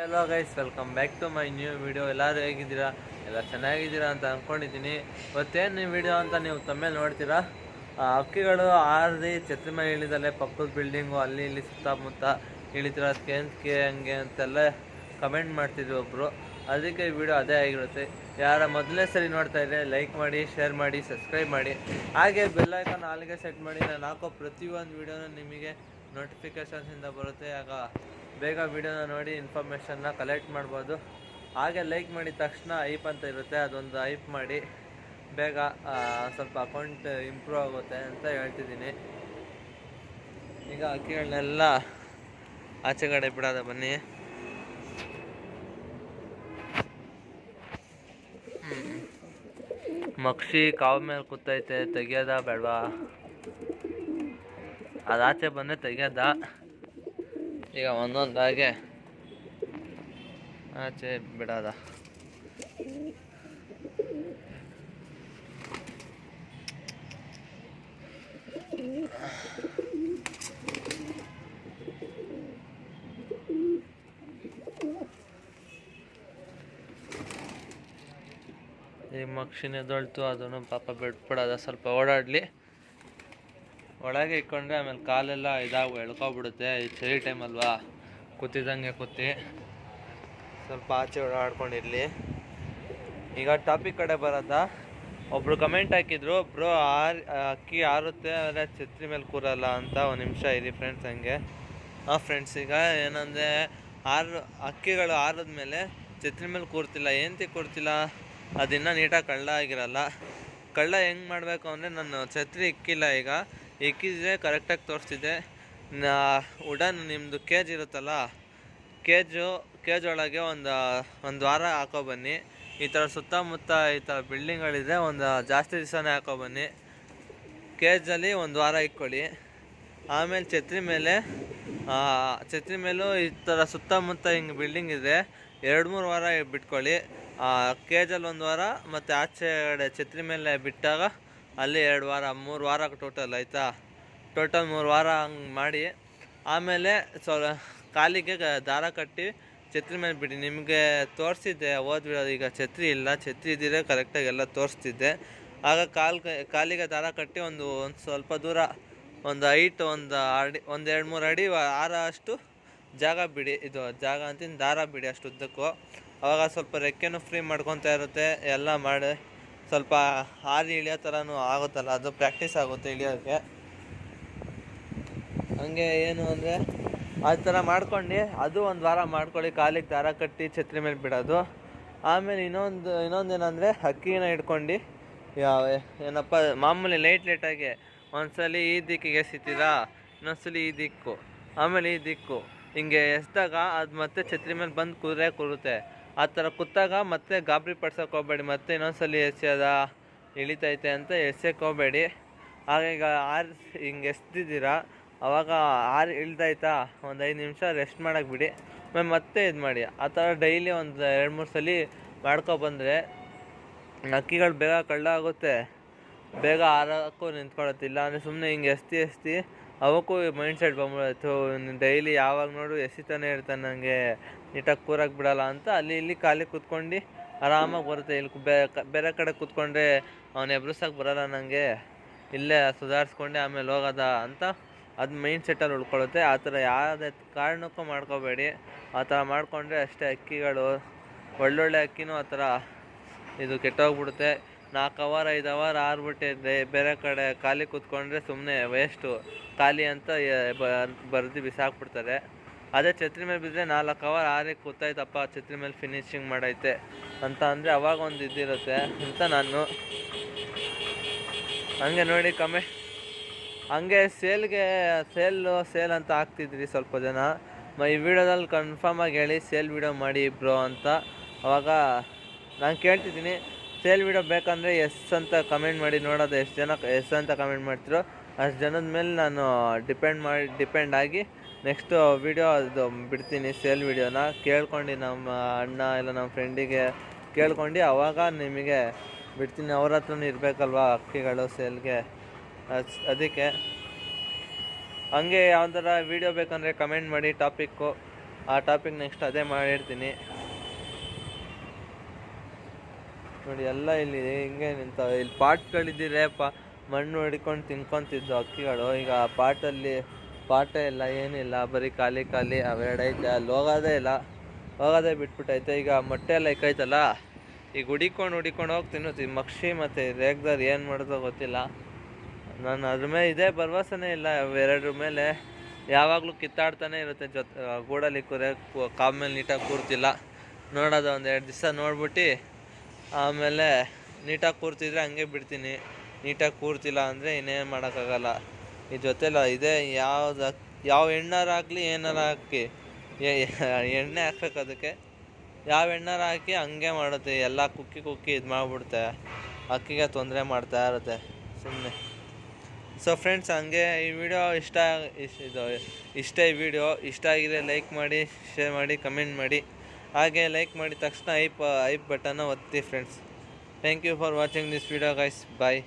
Hello guys welcome back to my new video ಎಲ್ಲರೂ ಹೇಗಿದ್ದೀರಾ? ಎಲ್ಲ ಚೆನ್ನಾಗಿದ್ದೀರಾ ಅಂತ ಅಂದ್ಕೊಂಡಿದ್ದೀನಿ ಇವತ್ತೇನು ವಿಡಿಯೋ ಅಂತ ನೀವು ತಮ್ಮೇಲೆ ನೋಡ್ತೀರಾ? ಹಕ್ಕಿಗಳು ಆರ್ದಿ ಛತ್ರಿ ಮೇಲೆ ಇಳಿದಲ್ಲೇ ಪಕ್ಕದ ಬಿಲ್ಡಿಂಗು ಅಲ್ಲಿ ಇಲ್ಲಿ ಸುತ್ತಮುತ್ತ ಇಳಿತಿರೋದಕ್ಕೆ ಏನಕ್ಕೆ ಹಂಗೆ ಅಂತೆಲ್ಲ ಕಮೆಂಟ್ ಮಾಡ್ತಿದ್ವಿ ಒಬ್ಬರು ಅದಕ್ಕೆ ಈ ವಿಡಿಯೋ ಅದೇ ಆಗಿರುತ್ತೆ. ಯಾರ ಮೊದಲನೇ ಸರಿ ನೋಡ್ತಾ ಇದ್ದರೆ ಲೈಕ್ ಮಾಡಿ ಶೇರ್ ಮಾಡಿ ಸಬ್ಸ್ಕ್ರೈಬ್ ಮಾಡಿ. ಹಾಗೆ ಬೆಲ್ ಐಕಾನ್ ಆಲ್ಗೆ ಸೆಟ್ ಮಾಡಿ. ನಾನು ಹಾಕೋ ಪ್ರತಿಯೊಂದು ವಿಡಿಯೋನೂ ನಿಮಗೆ ನೋಟಿಫಿಕೇಷನ್ಸಿಂದ ಬರುತ್ತೆ. ಆಗ ಬೇಗ ವಿಡಿಯೋನ ನೋಡಿ ಇನ್ಫಾರ್ಮೇಷನ್ನ ಕಲೆಕ್ಟ್ ಮಾಡ್ಬೋದು. ಹಾಗೆ ಲೈಕ್ ಮಾಡಿದ ತಕ್ಷಣ ಐಪ್ ಅಂತ ಇರುತ್ತೆ, ಅದೊಂದು ಐಪ್ ಮಾಡಿ ಬೇಗ ಸ್ವಲ್ಪ ಅಕೌಂಟ್ ಇಂಪ್ರೂವ್ ಆಗುತ್ತೆ ಅಂತ ಹೇಳ್ತಿದ್ದೀನಿ. ಈಗ ಅಕ್ಕಿಗಳನ್ನೆಲ್ಲ ಆಚೆ ಕಡೆ ಬಿಡೋದ ಬನ್ನಿ. ಮಕ್ಷಿ ಕಾವು ಮೇಲೆ ಕೂತೈತೆ, ತೆಗಿಯೋದ ಬೇಡವಾ? ಅದಾಚೆ ಬಂದರೆ ತೆಗಿಯೋದ. ಈಗ ಒಂದೊಂದಾಗೆ ಆಚೆ ಬಿಡೋದ. ಈ ಮಕ್ಷಿನೇ ಎದ್ದೊಳ್ತು ಅದನ್ನು ಪಾಪ ಬಿಟ್ಬಿಡೋದ. ಸ್ವಲ್ಪ ಓಡಾಡಲಿ. ಒಳಗೆ ಇಟ್ಕೊಂಡ್ರೆ ಆಮೇಲೆ ಕಾಲೆಲ್ಲ ಇದಾಗಿ, ಎಳ್ಕೊಬಿಡುತ್ತೆ. ಈ ಚಳಿ ಟೈಮ್ ಅಲ್ವಾ? ಕೂತಿದ್ದಂಗೆ ಕೂತಿ. ಸ್ವಲ್ಪ ಆಚೆ ಓಡಾಡ್ಕೊಂಡಿರಲಿ. ಈಗ ಟಾಪಿಕ್ ಕಡೆ ಬರೋದಾ? ಒಬ್ರು ಕಮೆಂಟ್ ಹಾಕಿದ್ರು, ಬ್ರೋ, ಆರ್, ಅಕ್ಕಿ ಆರುತ್ತೆ, ಆದರೆ ಛತ್ರಿ ಮೇಲೆ ಕೂರಲ್ಲ ಅಂತ ಒಂದು ನಿಮಿಷ ಇರಿ ಫ್ರೆಂಡ್ಸ್ ಹಂಗೆ. ಹಾಂ ಫ್ರೆಂಡ್ಸ್ ಈಗ ಏನಂದರೆ, ಆರು, ಅಕ್ಕಿಗಳು ಆರದ ಮೇಲೆ ಛತ್ರಿ ಮೇಲೆ ಕೂರ್ತಿಲ್ಲ. ಏನಂತ ಕೂರ್ತಿಲ್ಲ? ಅದಿನ್ನೂ ನೀಟಾಗಿ ಕಳ್ಳ ಆಗಿರಲ್ಲ. ಕಳ್ಳ ಹೆಂಗೆ ಮಾಡಬೇಕು ಅಂದರೆ, ನಾನು ಛತ್ರಿ ಇಕ್ಕಿಲ್ಲ ಈಗ. ಇಕ್ಕಿದ್ರೆ ಕರೆಕ್ಟಾಗಿ ತೋರಿಸ್ತಿದೆ ನಾ, ಉಡನ್ ನಿಮ್ಮದು ಕೇಜ್ ಇರುತ್ತಲ್ಲ ಕೇಜು ಕೇಜ್ ಒಳಗೆ ಒಂದು ಒಂದು ವಾರ ಹಾಕೋ ಬನ್ನಿ. ಈ ಥರ ಸುತ್ತಮುತ್ತ ಈ ಥರ ಬಿಲ್ಡಿಂಗ್ಗಳಿದ್ರೆ ಒಂದು ಜಾಸ್ತಿ ದಿವಸನೇ ಹಾಕೋ ಬನ್ನಿ. ಕೇಜಲ್ಲಿ ಒಂದು ವಾರ ಇಟ್ಕೊಳ್ಳಿ. ಆಮೇಲೆ ಛತ್ರಿ ಮೇಲೆ ಛತ್ರಿ ಮೇಲೂ ಈ ಥರ ಸುತ್ತಮುತ್ತ ಹಿಂಗೆ ಬಿಲ್ಡಿಂಗ್ ಇದೆ ಎರಡು ಮೂರು ವಾರ ಬಿಟ್ಕೊಳ್ಳಿ. ಕೇಜಲ್ಲಿ ಒಂದು ವಾರ, ಮತ್ತು ಆಚೆ ಕಡೆ ಛತ್ರಿ ಮೇಲೆ ಬಿಟ್ಟಾಗ ಅಲ್ಲಿ ಎರಡು ವಾರ, ಮೂರು ವಾರ ಟೋಟಲ್ ಆಯಿತಾ? ಟೋಟಲ್ ಮೂರು ವಾರ ಹಂಗೆ ಮಾಡಿ, ಆಮೇಲೆ ಸೊ ಕಾಲಿಗೆ ದಾರ ಕಟ್ಟಿ ಛತ್ರಿ ಮೇಲೆ ಬಿಡಿ. ನಿಮಗೆ ತೋರಿಸಿದ್ದೆ ಓದ್ಬಿಡೋದು ಈಗ ಛತ್ರಿ ಇಲ್ಲ. ಛತ್ರಿ ಇದ್ದಿದ್ರೆ ಕರೆಕ್ಟಾಗಿ ಎಲ್ಲ ತೋರಿಸ್ತಿದ್ದೆ. ಆಗ ಕಾಲ್ ಕಾಲಿಗೆ ದಾರ ಕಟ್ಟಿ ಒಂದು ಒಂದು ಸ್ವಲ್ಪ ದೂರ ಒಂದು ಹೈಟ್ ಒಂದು ಅಡಿ, ಒಂದು ಎರಡು ಮೂರು ಅಡಿ ಆರ ಅಷ್ಟು ಜಾಗ ಬಿಡಿ. ಇದು ಜಾಗ ಅಂತೀನಿ ದಾರ ಬಿಡಿ ಅಷ್ಟು ಉದ್ದಕ್ಕೂ ಅವಾಗ ಸ್ವಲ್ಪ ರೆಕ್ಕೆನೂ ಫ್ರೀ ಮಾಡ್ಕೊತಾ ಇರುತ್ತೆ, ಎಲ್ಲ ಮಾಡಿ. ಸ್ವಲ್ಪ ಹಾರಿ ಇಳಿಯೋ ಥರನೂ ಆಗುತ್ತಲ್ಲ, ಅದು ಪ್ರಾಕ್ಟೀಸ್ ಆಗುತ್ತೆ ಇಳಿಯೋಕ್ಕೆ ಹಂಗೆ ಏನು ಅಂದರೆ, ಆ ಥರ ಮಾಡ್ಕೊಂಡು, ಅದು ಒಂದು ವಾರ ಮಾಡ್ಕೊಳ್ಳಿ, ಕಾಲಿಗೆ ದಾರ ಕಟ್ಟಿ ಛತ್ರಿ ಮೇಲೆ ಬಿಡೋದು. ಆಮೇಲೆ ಇನ್ನೊಂದು ಇನ್ನೊಂದು ಏನಂದರೆ ಅಕ್ಕಿನ ಹಿಡ್ಕೊಂಡು ಯಾವ, ಏನಪ್ಪ, ಮಾಮೂಲಿ ಲೈಟ್ ಲೈಟಾಗಿ ಒಂದ್ಸಲಿ ಈ ದಿಕ್ಕಿಗೆ ಎಸಿತೀರಾ ಇನ್ನೊಂದ್ಸಲಿ ಈ ದಿಕ್ಕು, ಆಮೇಲೆ ಈ ದಿಕ್ಕು. ಹಿಂಗೆ ಎಸ್ದಾಗ ಅದು ಮತ್ತೆ ಛತ್ರಿ ಮೇಲೆ ಬಂದು ಕುದ್ರೆ ಕೂರುತ್ತೆ. ಆ ಥರ ಕೂತಾಗ ಮತ್ತೆ ಗಾಬರಿ ಪಡ್ಸೋಕೆ ಹೋಗ್ಬೇಡಿ, ಮತ್ತೆ ಇನ್ನೊಂದ್ಸಲಿ ಎಸೆಯೋದ ಇಳಿತೈತೆ ಅಂತ ಎಸೆಯೋಕೆ ಹೋಗಬೇಡಿ. ಆಗ ಈಗ ಆರು ಹಿಂಗೆ ಎಸ್ದಿದ್ದೀರಾ, ಅವಾಗ ಆರು ಇಳ್ದಾಯ್ತಾ? ಒಂದು ಐದು ನಿಮಿಷ ರೆಸ್ಟ್ ಮಾಡೋಕೆ ಬಿಡಿ. ಆಮೇಲೆ ಮತ್ತೆ ಇದು ಮಾಡಿ. ಆ ಥರ ಡೈಲಿ ಒಂದು ಎರಡು ಮೂರು ಸಲ ಮಾಡ್ಕೊ ಬಂದರೆ ಅಕ್ಕಿಗಳು ಬೇಗ ಕಳ್ಳ ಆಗುತ್ತೆ. ಬೇಗ ಆರೋಕ್ಕೂ ನಿಂತ್ಕೊಳತ್ತೆ ಇಲ್ಲ ಅಂದರೆ ಸುಮ್ಮನೆ ಹಿಂಗೆ ಎಸ್ತಿ ಎಸ್ತಿ ಅವಕ್ಕೂ ಮೈಂಡ್ ಸೆಟ್ ಬಂದ್ಬಿಡತ್ತು. ಡೈಲಿ ಯಾವಾಗ ನೋಡು ಎಸಿತಾನೆ ಇರ್ತಾನೆ ನನಗೆ ನೀಟಾಗಿ ಕೂರಕ್ಕೆ ಬಿಡಲ್ಲ ಅಂತ ಅಲ್ಲಿ ಇಲ್ಲಿ ಖಾಲಿ ಕೂತ್ಕೊಂಡು ಆರಾಮಾಗಿ ಬರುತ್ತೆ. ಇಲ್ಲಿ ಬೇರೆ ಕಡೆ ಕೂತ್ಕೊಂಡ್ರೆ ಅವ್ನು ಎಬ್ರಿಸಕ್ಕೆ ಬರಲ್ಲ ನನಗೆ ಇಲ್ಲೇ ಸುಧಾರಿಸ್ಕೊಂಡೆ ಆಮೇಲೆ ಹೋಗೋದ ಅಂತ ಅದು ಮೈಂಡ್ ಸೆಟ್ಟಲ್ಲಿ ಉಳ್ಕೊಳ್ಳುತ್ತೆ. ಆ ಥರ ಯಾವುದೇ ಕಾರಣಕ್ಕೂ ಮಾಡ್ಕೋಬೇಡಿ. ಆ ಥರ ಮಾಡಿಕೊಂಡ್ರೆ ಅಷ್ಟೇ ಅಕ್ಕಿಗಳು ಒಳ್ಳೊಳ್ಳೆ ಅಕ್ಕಿನೂ ಆ ಥರ ಇದು ಕೆಟ್ಟೋಗ್ಬಿಡುತ್ತೆ. ನಾಲ್ಕು ಅವರ್, ಐದು ಅವರ್ ಆರ್ಬಿಟ್ಟಿದ್ದೆ. ಬೇರೆ ಕಡೆ ಖಾಲಿ ಕೂತ್ಕೊಂಡ್ರೆ ಸುಮ್ಮನೆ ವೇಸ್ಟು ಖಾಲಿ ಅಂತ ಬರ್ದಿ ಬಿಸಾಕ್ ಬರ್ದು ಬಿಸಾಕ್ಬಿಡ್ತಾರೆ. ಅದೇ ಛತ್ರಿ ಮೇಲೆ ಬಿದ್ದರೆ ನಾಲ್ಕು ಅವರ್ ಆರಿ ಕೂತಾಯ್ತಪ್ಪ ಛತ್ರಿ ಮೇಲೆ ಫಿನಿಶಿಂಗ್ ಮಾಡೈತೆ ಅಂತ ಅಂದರೆ ಅವಾಗ ಒಂದು ಇದಿರುತ್ತೆ ಅಂತ ನಾನು. ಹಂಗೆ ನೋಡಿ ಕಮ್ಮಿ ಹಂಗೆ ಸೇಲ್ಗೆ, ಸೇಲು, ಸೇಲ್ ಅಂತ ಹಾಕ್ತಿದ್ರಿ ಸ್ವಲ್ಪ ಜನ. ಈ ವಿಡಿಯೋದಲ್ಲಿ ಕನ್ಫರ್ಮ್ ಆಗಿ ಹೇಳಿ, ಸೇಲ್ ವಿಡಿಯೋ ಮಾಡಿ ಬ್ರೋ ಅಂತ. ಅವಾಗ ನಾನು ಕೇಳ್ತಿದ್ದೀನಿ. ಸೇಲ್ ವಿಡಿಯೋ ಬೇಕಂದರೆ ಎಸ್ ಅಂತ ಕಮೆಂಟ್ ಮಾಡಿ ನೋಡೋದು ಎಷ್ಟು ಜನ ಎಸ್ ಅಂತ ಕಮೆಂಟ್ ಮಾಡ್ತಿರೋ ಅಷ್ಟು ಜನದ ಮೇಲೆ ನಾನು ಡಿಪೆಂಡ್ ಮಾಡಿ, ಡಿಪೆಂಡ್ ಆಗಿ ನೆಕ್ಸ್ಟು ವಿಡಿಯೋ ಅದು ಬಿಡ್ತೀನಿ ಸೇಲ್ ವಿಡಿಯೋನ. ಕೇಳ್ಕೊಂಡು ನಮ್ಮ ಅಣ್ಣ ಇಲ್ಲ ನಮ್ಮ ಫ್ರೆಂಡಿಗೆ ಕೇಳ್ಕೊಂಡು ಅವಾಗ ನಿಮಗೆ ಬಿಡ್ತೀನಿ. ಅವ್ರ ಹತ್ರನೂ ಇರಬೇಕಲ್ವಾ ಅಕ್ಕಿಗಳು ಸೇಲ್ಗೆ? ಅದಕ್ಕೆ. ಹಂಗೆ ಯಾವ ಥರ ವೀಡಿಯೋ ಬೇಕಂದರೆ ಕಮೆಂಟ್ ಮಾಡಿ ಟಾಪಿಕ್ಕು. ಆ ಟಾಪಿಕ್ ನೆಕ್ಸ್ಟ್ ಅದೇ ಮಾಡಿರ್ತೀನಿ. ನೋಡಿ, ಎಲ್ಲ ಇಲ್ಲಿ ಹಿಂಗೆ ನಿಂತಾವೆ. ಇಲ್ಲಿ ಪಾಟ್ಗಳಿದ್ದಿದ್ರೆ ಮಣ್ಣು ಹೊಡಿಕೊಂಡು ತಿನ್ಕೊಂತಿದ್ವು ಅಕ್ಕಿಗಳು ಈಗ ಆ ಪಾಟಲ್ಲಿ ಪಾಟ ಇಲ್ಲ, ಏನಿಲ್ಲ. ಬರೀ ಖಾಲಿ ಖಾಲಿ ಅವೆರಡೈತೆ ಅಲ್ಲಿ ಹೋಗೋದೇ ಇಲ್ಲ. ಹೋಗೋದೇ ಬಿಟ್ಬಿಟ್ಟೈತೆ. ಈಗ ಮೊಟ್ಟೆ ಎಲ್ಲ ಇಕ್ಕೈತಲ್ಲ ಈಗ ಹುಡಿಕೊಂಡು ಹುಡಿಕೊಂಡು ಹೋಗಿ ತಿನ್ನುತ್ತಿ ಮಕ್ಷಿ ಮತ್ತು ರೇಗ್ದವ್ರು ಏನು ಮಾಡೋದೋ ಗೊತ್ತಿಲ್ಲ. ನಾನು ಅದ್ರ ಮೇಲೆ ಇದೇ ಭರವಸೆನೇ ಇಲ್ಲ. ಅವೆರಡ್ರ ಮೇಲೆ ಯಾವಾಗಲೂ ಕಿತ್ತಾಡ್ತಾನೆ ಇರುತ್ತೆ. ಜೊತೆ ಗೂಡಲ್ಲಿ ಕುರೆ ಕಾಮ ಮೇಲೆ ನೀಟಾಗಿ ಕೂರ್ತಿಲ್ಲ. ನೋಡೋದು ಒಂದು ಎರಡು ದಿವಸ ನೋಡ್ಬಿಟ್ಟು ಆಮೇಲೆ ನೀಟಾಗಿ ಕೂರ್ತಿದ್ರೆ ಹಂಗೆ ಬಿಡ್ತೀನಿ. ನೀಟಾಗಿ ಕೂರ್ತಿಲ್ಲ ಅಂದರೆ ಇನ್ನೇನು ಮಾಡೋಕ್ಕಾಗಲ್ಲ. ಈ ಜೊತೆಲ ಇದೇ. ಯಾವ್ದು ಯಾವ ಎಣ್ಣಾರು ಹಾಕ್ಲಿ ಏನಾರು ಹಾಕಿ. ಎಣ್ಣೆ ಹಾಕ್ಬೇಕು ಅದಕ್ಕೆ. ಯಾವ ಎಣ್ಣಾರು ಹಾಕಿ ಹಂಗೆ ಮಾಡುತ್ತೆ. ಎಲ್ಲ ಕುಕ್ಕಿ ಕುಕ್ಕಿ ಇದು ಮಾಡಿಬಿಡುತ್ತೆ. ಅಕ್ಕಿಗೆ ತೊಂದರೆ ಮಾಡ್ತಾ ಇರುತ್ತೆ. ಸುಮ್ಮನೆ ಸೊ ಫ್ರೆಂಡ್ಸ್ ಹಂಗೆ ಈ ವಿಡಿಯೋ ಇಷ್ಟ ಇದು, ಇಷ್ಟ ಈ ವಿಡಿಯೋ. ಇಷ್ಟ ಆಗಿದೆ ಲೈಕ್ ಮಾಡಿ, ಶೇರ್ ಮಾಡಿ, ಕಮೆಂಟ್ ಮಾಡಿ. ಹಾಗೆ ಲೈಕ್ ಮಾಡಿದ ತಕ್ಷಣ ಐಪ್ ಐಪ್ ಬಟನ್ನ ಒತ್ತಿ friends thank you for watching this video guys bye